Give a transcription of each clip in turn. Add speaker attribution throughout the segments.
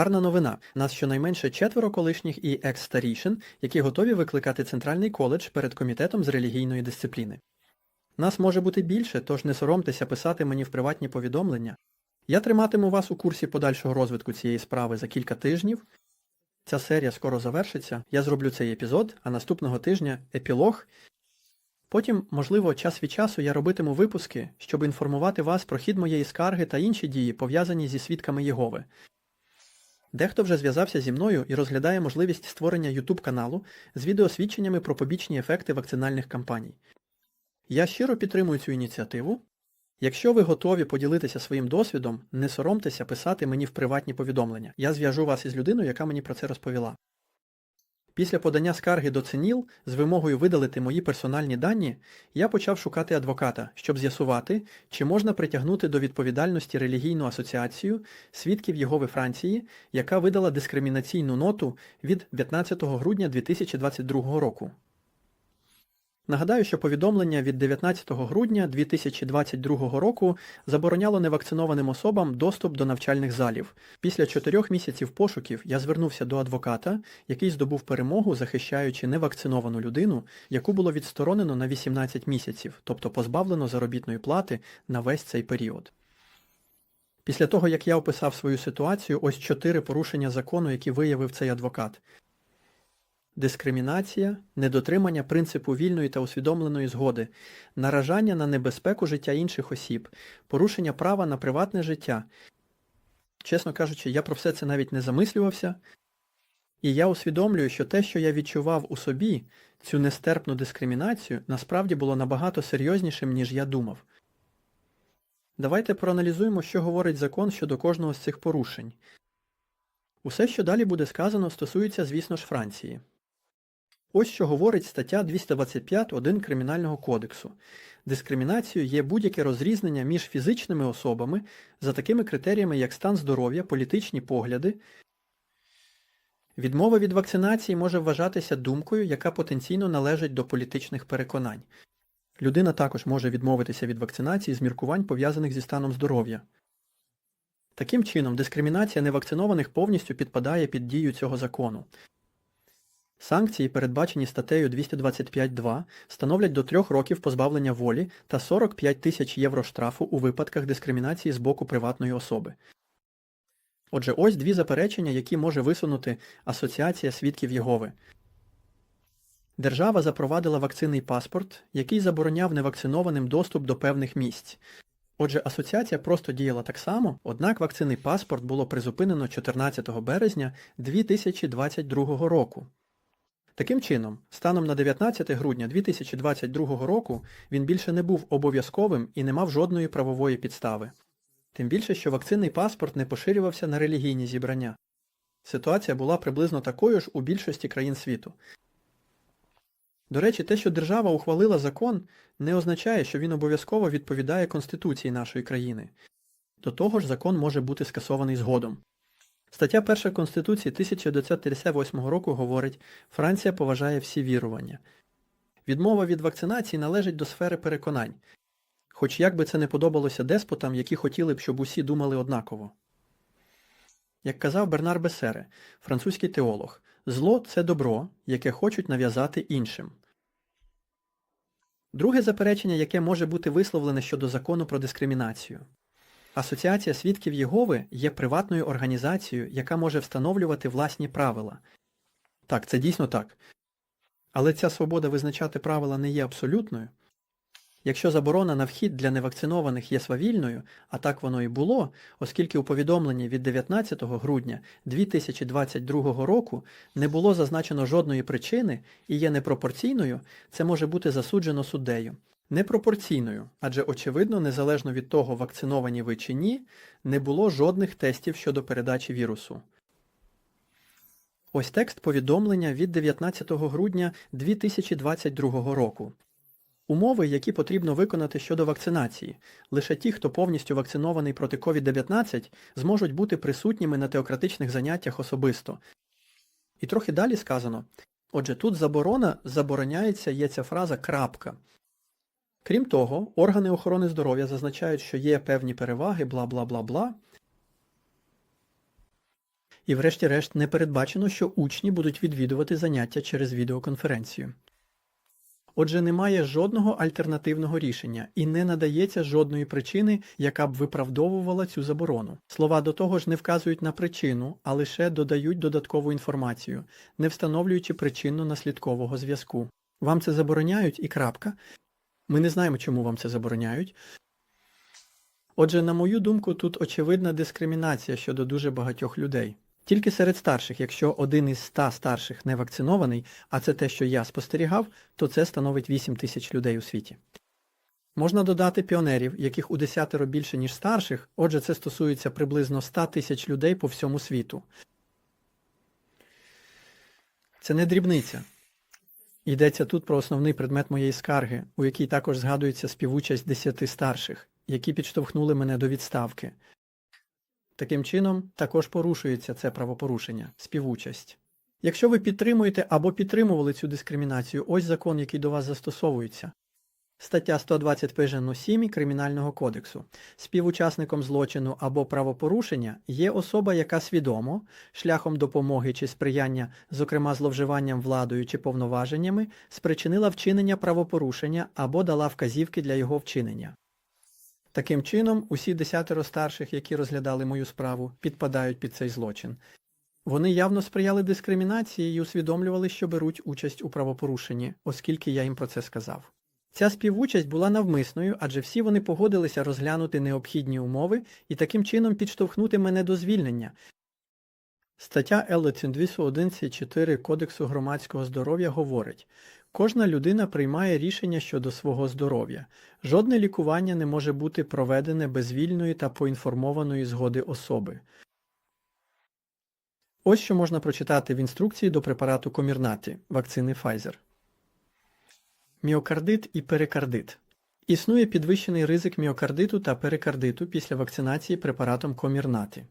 Speaker 1: Гарна новина. Нас щонайменше четверо колишніх і екс-старішин, які готові викликати центральний коледж перед комітетом з релігійної дисципліни. Нас може бути більше, тож не соромтеся писати мені в приватні повідомлення. Я триматиму вас у курсі подальшого розвитку цієї справи за кілька тижнів. Ця серія скоро завершиться, я зроблю цей епізод, а наступного тижня епілог. Потім, можливо, час від часу я робитиму випуски, щоб інформувати вас про хід моєї скарги та інші дії, пов'язані зі свідками Єгови. Дехто вже зв'язався зі мною і розглядає можливість створення YouTube каналу з відеосвідченнями про побічні ефекти вакцинальних кампаній. Я щиро підтримую цю ініціативу. Якщо ви готові поділитися своїм досвідом, не соромтеся писати мені в приватні повідомлення. Я зв'яжу вас із людиною, яка мені про це розповіла. Після подання скарги до ЦНІЛ з вимогою видалити мої персональні дані, я почав шукати адвоката, щоб з'ясувати, чи можна притягнути до відповідальності релігійну асоціацію свідків Єгови Франції, яка видала дискримінаційну ноту від 15 грудня 2022 року. Нагадаю, що повідомлення від 19 грудня 2022 року забороняло невакцинованим особам доступ до навчальних залів. Після чотирьох місяців пошуків я звернувся до адвоката, який здобув перемогу, захищаючи невакциновану людину, яку було відсторонено на 18 місяців, тобто позбавлено заробітної плати на весь цей період. Після того, як я описав свою ситуацію, ось чотири порушення закону, які виявив цей адвокат дискримінація, недотримання принципу вільної та усвідомленої згоди, наражання на небезпеку життя інших осіб, порушення права на приватне життя. Чесно кажучи, я про все це навіть не замислювався, і я усвідомлюю, що те, що я відчував у собі, цю нестерпну дискримінацію, насправді було набагато серйознішим, ніж я думав. Давайте проаналізуємо, що говорить закон щодо кожного з цих порушень. Усе, що далі буде сказано, стосується, звісно ж, Франції. Ось що говорить стаття 225.1 Кримінального кодексу. Дискримінацією є будь-яке розрізнення між фізичними особами за такими критеріями, як стан здоров'я, політичні погляди. Відмова від вакцинації може вважатися думкою, яка потенційно належить до політичних переконань. Людина також може відмовитися від вакцинації з міркувань, пов'язаних зі станом здоров'я. Таким чином, дискримінація невакцинованих повністю підпадає під дію цього закону. Санкції, передбачені статтею 225.2, становлять до трьох років позбавлення волі та 45 тисяч євро штрафу у випадках дискримінації з боку приватної особи. Отже, ось дві заперечення, які може висунути Асоціація свідків Єгови. Держава запровадила вакцинний паспорт, який забороняв невакцинованим доступ до певних місць. Отже, асоціація просто діяла так само, однак вакцинний паспорт було призупинено 14 березня 2022 року. Таким чином, станом на 19 грудня 2022 року він більше не був обов'язковим і не мав жодної правової підстави. Тим більше, що вакцинний паспорт не поширювався на релігійні зібрання. Ситуація була приблизно такою ж у більшості країн світу. До речі, те, що держава ухвалила закон, не означає, що він обов'язково відповідає Конституції нашої країни. До того ж, закон може бути скасований згодом. Стаття 1 Конституції 1958 року говорить, Франція поважає всі вірування. Відмова від вакцинації належить до сфери переконань, хоч як би це не подобалося деспотам, які хотіли б, щоб усі думали однаково. Як казав Бернар Бесере, французький теолог, зло це добро, яке хочуть нав'язати іншим. Друге заперечення, яке може бути висловлене щодо закону про дискримінацію. Асоціація свідків Єгови є приватною організацією, яка може встановлювати власні правила. Так, це дійсно так. Але ця свобода визначати правила не є абсолютною. Якщо заборона на вхід для невакцинованих є свавільною, а так воно і було, оскільки у повідомленні від 19 грудня 2022 року не було зазначено жодної причини і є непропорційною, це може бути засуджено суддею. Непропорційною, адже, очевидно, незалежно від того, вакциновані ви чи ні, не було жодних тестів щодо передачі вірусу. Ось текст повідомлення від 19 грудня 2022 року. Умови, які потрібно виконати щодо вакцинації. Лише ті, хто повністю вакцинований проти COVID-19, зможуть бути присутніми на теократичних заняттях особисто. І трохи далі сказано. Отже, тут заборона забороняється є ця фраза крапка. Крім того, органи охорони здоров'я зазначають, що є певні переваги, бла бла бла бла. І врешті-решт не передбачено, що учні будуть відвідувати заняття через відеоконференцію. Отже, немає жодного альтернативного рішення і не надається жодної причини, яка б виправдовувала цю заборону. Слова до того ж не вказують на причину, а лише додають додаткову інформацію, не встановлюючи причинно-наслідкового зв'язку. Вам це забороняють і крапка. Ми не знаємо, чому вам це забороняють. Отже, на мою думку, тут очевидна дискримінація щодо дуже багатьох людей. Тільки серед старших, якщо один із ста старших не вакцинований, а це те, що я спостерігав, то це становить 8 тисяч людей у світі. Можна додати піонерів, яких у десятеро більше, ніж старших, отже, це стосується приблизно 100 тисяч людей по всьому світу. Це не дрібниця. Йдеться тут про основний предмет моєї скарги, у якій також згадується співучасть десяти старших, які підштовхнули мене до відставки. Таким чином, також порушується це правопорушення співучасть. Якщо ви підтримуєте або підтримували цю дискримінацію, ось закон, який до вас застосовується. Стаття 120 пижено 7 Кримінального кодексу. Співучасником злочину або правопорушення є особа, яка свідомо, шляхом допомоги чи сприяння, зокрема зловживанням владою чи повноваженнями, спричинила вчинення правопорушення або дала вказівки для його вчинення. Таким чином, усі десятеро старших, які розглядали мою справу, підпадають під цей злочин. Вони явно сприяли дискримінації і усвідомлювали, що беруть участь у правопорушенні, оскільки я їм про це сказав. Ця співучасть була навмисною, адже всі вони погодилися розглянути необхідні умови і таким чином підштовхнути мене до звільнення. Стаття Елецін 211.4 Кодексу громадського здоров'я говорить, кожна людина приймає рішення щодо свого здоров'я. Жодне лікування не може бути проведене без вільної та поінформованої згоди особи. Ось що можна прочитати в інструкції до препарату Комірнаті вакцини Pfizer. Міокардит і перикардит. Існує підвищений ризик міокардиту та перикардиту після вакцинації препаратом Комірнати.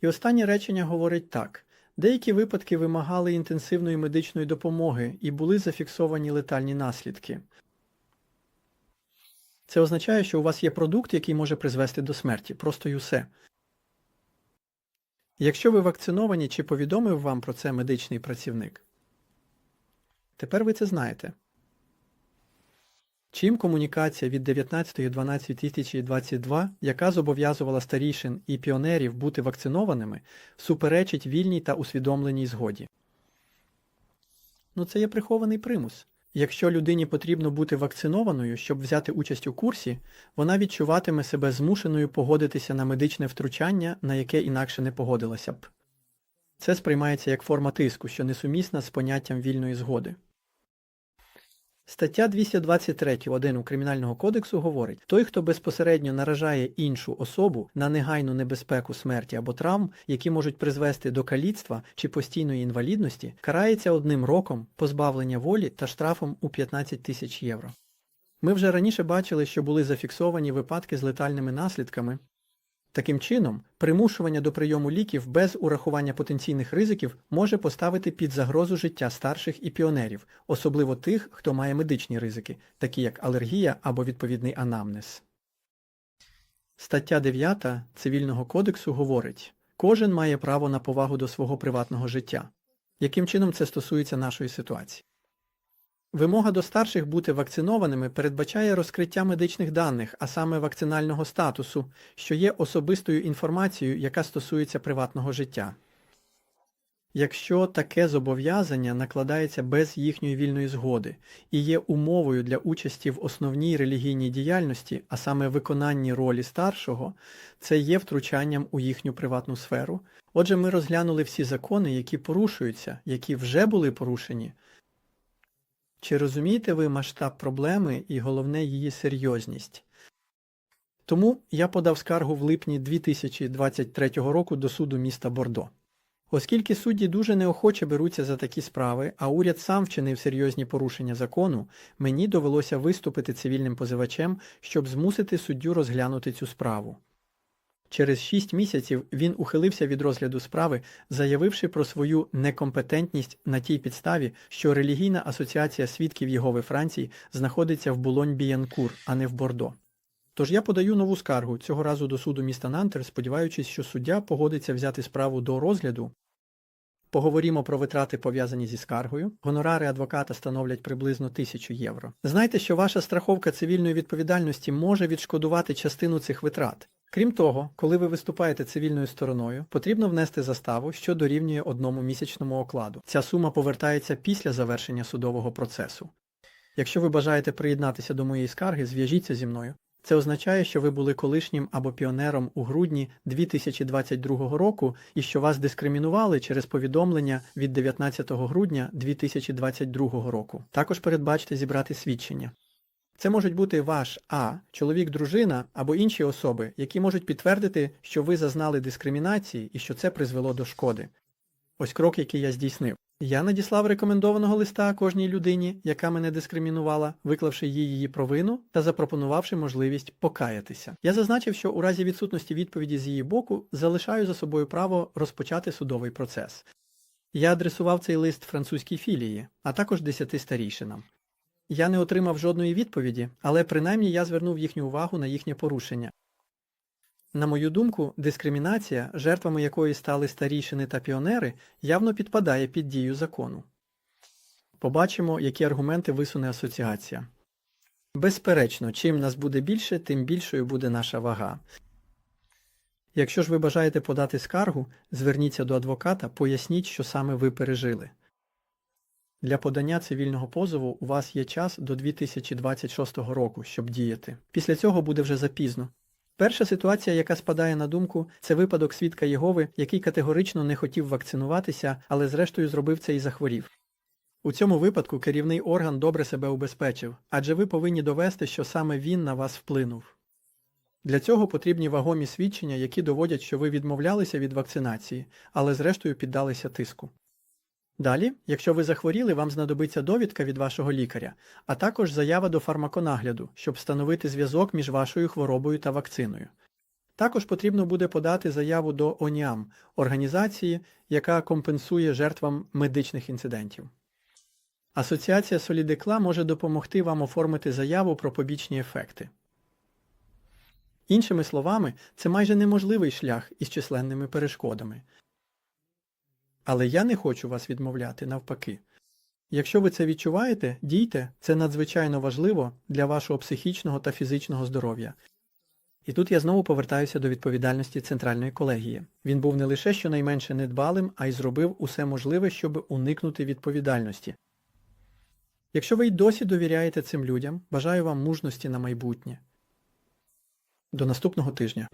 Speaker 1: І останнє речення говорить так. Деякі випадки вимагали інтенсивної медичної допомоги і були зафіксовані летальні наслідки. Це означає, що у вас є продукт, який може призвести до смерті, просто й усе. Якщо ви вакциновані, чи повідомив вам про це медичний працівник? Тепер ви це знаєте. Чим комунікація від 19.12.2022, яка зобов'язувала старішин і піонерів бути вакцинованими, суперечить вільній та усвідомленій згоді? Ну це є прихований примус. Якщо людині потрібно бути вакцинованою, щоб взяти участь у курсі, вона відчуватиме себе змушеною погодитися на медичне втручання, на яке інакше не погодилася б. Це сприймається як форма тиску, що несумісна з поняттям вільної згоди. Стаття 223.1 Кримінального кодексу говорить, той, хто безпосередньо наражає іншу особу на негайну небезпеку смерті або травм, які можуть призвести до каліцтва чи постійної інвалідності, карається одним роком позбавлення волі та штрафом у 15 тисяч євро. Ми вже раніше бачили, що були зафіксовані випадки з летальними наслідками, Таким чином, примушування до прийому ліків без урахування потенційних ризиків може поставити під загрозу життя старших і піонерів, особливо тих, хто має медичні ризики, такі як алергія або відповідний анамнез. Стаття 9 Цивільного кодексу говорить, кожен має право на повагу до свого приватного життя. Яким чином це стосується нашої ситуації? Вимога до старших бути вакцинованими передбачає розкриття медичних даних, а саме вакцинального статусу, що є особистою інформацією, яка стосується приватного життя. Якщо таке зобов'язання накладається без їхньої вільної згоди і є умовою для участі в основній релігійній діяльності, а саме виконанні ролі старшого, це є втручанням у їхню приватну сферу. Отже, ми розглянули всі закони, які порушуються, які вже були порушені, чи розумієте ви масштаб проблеми і головне її серйозність? Тому я подав скаргу в липні 2023 року до суду міста Бордо. Оскільки судді дуже неохоче беруться за такі справи, а уряд сам вчинив серйозні порушення закону, мені довелося виступити цивільним позивачем, щоб змусити суддю розглянути цю справу. Через шість місяців він ухилився від розгляду справи, заявивши про свою некомпетентність на тій підставі, що релігійна асоціація свідків Єгови Франції знаходиться в Булонь-Біянкур, а не в Бордо. Тож я подаю нову скаргу, цього разу до суду міста Нантер, сподіваючись, що суддя погодиться взяти справу до розгляду. Поговоримо про витрати, пов'язані зі скаргою. Гонорари адвоката становлять приблизно 1000 євро. Знайте, що ваша страховка цивільної відповідальності може відшкодувати частину цих витрат. Крім того, коли ви виступаєте цивільною стороною, потрібно внести заставу, що дорівнює одному місячному окладу. Ця сума повертається після завершення судового процесу. Якщо ви бажаєте приєднатися до моєї скарги, зв'яжіться зі мною. Це означає, що ви були колишнім або піонером у грудні 2022 року і що вас дискримінували через повідомлення від 19 грудня 2022 року. Також передбачте зібрати свідчення. Це можуть бути ваш А, чоловік, дружина або інші особи, які можуть підтвердити, що ви зазнали дискримінації і що це призвело до шкоди. Ось крок, який я здійснив. Я надіслав рекомендованого листа кожній людині, яка мене дискримінувала, виклавши їй її провину та запропонувавши можливість покаятися. Я зазначив, що у разі відсутності відповіді з її боку залишаю за собою право розпочати судовий процес. Я адресував цей лист французькій філії, а також десяти старійшинам. Я не отримав жодної відповіді, але принаймні я звернув їхню увагу на їхнє порушення. На мою думку, дискримінація, жертвами якої стали старішини та піонери, явно підпадає під дію закону. Побачимо, які аргументи висуне асоціація. Безперечно, чим нас буде більше, тим більшою буде наша вага. Якщо ж ви бажаєте подати скаргу, зверніться до адвоката, поясніть, що саме ви пережили. Для подання цивільного позову у вас є час до 2026 року, щоб діяти. Після цього буде вже запізно. Перша ситуація, яка спадає на думку, це випадок свідка Єгови, який категорично не хотів вакцинуватися, але зрештою зробив це і захворів. У цьому випадку керівний орган добре себе убезпечив, адже ви повинні довести, що саме він на вас вплинув. Для цього потрібні вагомі свідчення, які доводять, що ви відмовлялися від вакцинації, але зрештою піддалися тиску. Далі, якщо ви захворіли, вам знадобиться довідка від вашого лікаря, а також заява до фармаконагляду, щоб встановити зв'язок між вашою хворобою та вакциною. Також потрібно буде подати заяву до ОНІАМ – організації, яка компенсує жертвам медичних інцидентів. Асоціація Солідекла може допомогти вам оформити заяву про побічні ефекти. Іншими словами, це майже неможливий шлях із численними перешкодами. Але я не хочу вас відмовляти навпаки. Якщо ви це відчуваєте, дійте, це надзвичайно важливо для вашого психічного та фізичного здоров'я. І тут я знову повертаюся до відповідальності центральної колегії. Він був не лише щонайменше недбалим, а й зробив усе можливе, щоб уникнути відповідальності. Якщо ви й досі довіряєте цим людям, бажаю вам мужності на майбутнє. До наступного тижня.